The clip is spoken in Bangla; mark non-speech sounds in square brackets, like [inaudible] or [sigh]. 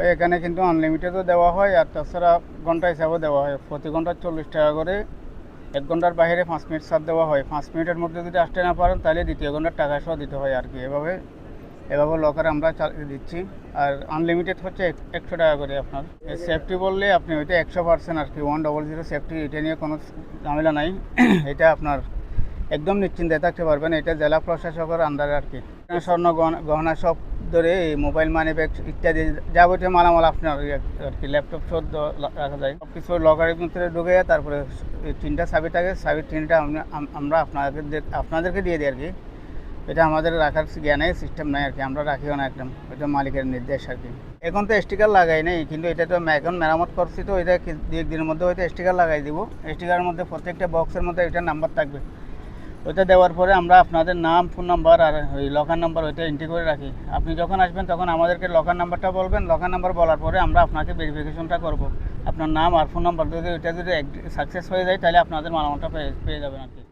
এখানে কিন্তু আনলিমিটেডও দেওয়া হয় আর তাছাড়া ঘণ্টা হিসাবেও দেওয়া হয়। প্রতি ঘণ্টা চল্লিশ টাকা করে এক ঘণ্টার বাইরে পাঁচ মিনিট সার দেওয়া হয়। পাঁচ মিনিটের মধ্যে যদি আসতে না পারেন, তাহলে দ্বিতীয় ঘণ্টার টাকা সহ দিতে হয় আর কি। এভাবে এভাবে লকার আমরা দিচ্ছি। আর আনলিমিটেড হচ্ছে এক- একশো টাকা করে আপনার। সেফটি বললে আপনি ওইটা একশো পার্সেন্ট আর কি ওয়ান ডবল জিরো সেফটি এটা নিয়ে কোনো ঝামেলা নাই। [clears throat] এটা আপনার একদম নিশ্চিন্তে থাকতে পারবেন। এটা জেলা প্রশাসকের আন্ডারে আর কি। স্বর্ণ গহনা সব ধরে এই মোবাইল মানি ব্যাগ ইত্যাদি যাবতীয় মালামাল আপনার ইয়ে আর কি, ল্যাপটপ সব রাখা যায়। সব কিছু লকারের ভিতরে ঢুকে তারপরে তিনটা চাবি থাকে চাবির তিনটা আমরা- আম- আমরা আপনাদের আপনাদেরকে দিয়ে দিই আর কি। এটা আমাদের রাখার জ্ঞানে সিস্টেম নাই আর কি, আমরা রাখিও না একদম। এটা মালিকের নির্দেশ আর কি। এখন তো স্টিকার লাগাই নাই, কিন্তু এটা তো এখন মেরামত করছি তো, এটা দু একদিনের মধ্যে হয়তো স্টিকার লাগাই দিব। স্টিকারের মধ্যে প্রত্যেকটা বক্সের মধ্যে এটা নাম্বার থাকবে। ওইটা দেওয়ার পরে আমরা আপনাদের নাম ফোন নাম্বার আর ওই লকার নাম্বার ওইটা এন্ট্রি করে রাখি। আপনি যখন আসবেন তখন আমাদেরকে লকার নাম্বারটা বলবেন। লকার নাম্বার বলার পরে আমরা আপনাকে ভেরিফিকেশনটা করব। আপনার নাম আর ফোন নাম্বার যদি ওইটা যদি সাকসেস হয়ে যায়, তাহলে আপনাদের মালামালটা পেয়ে পেয়ে যাবেন আর কি।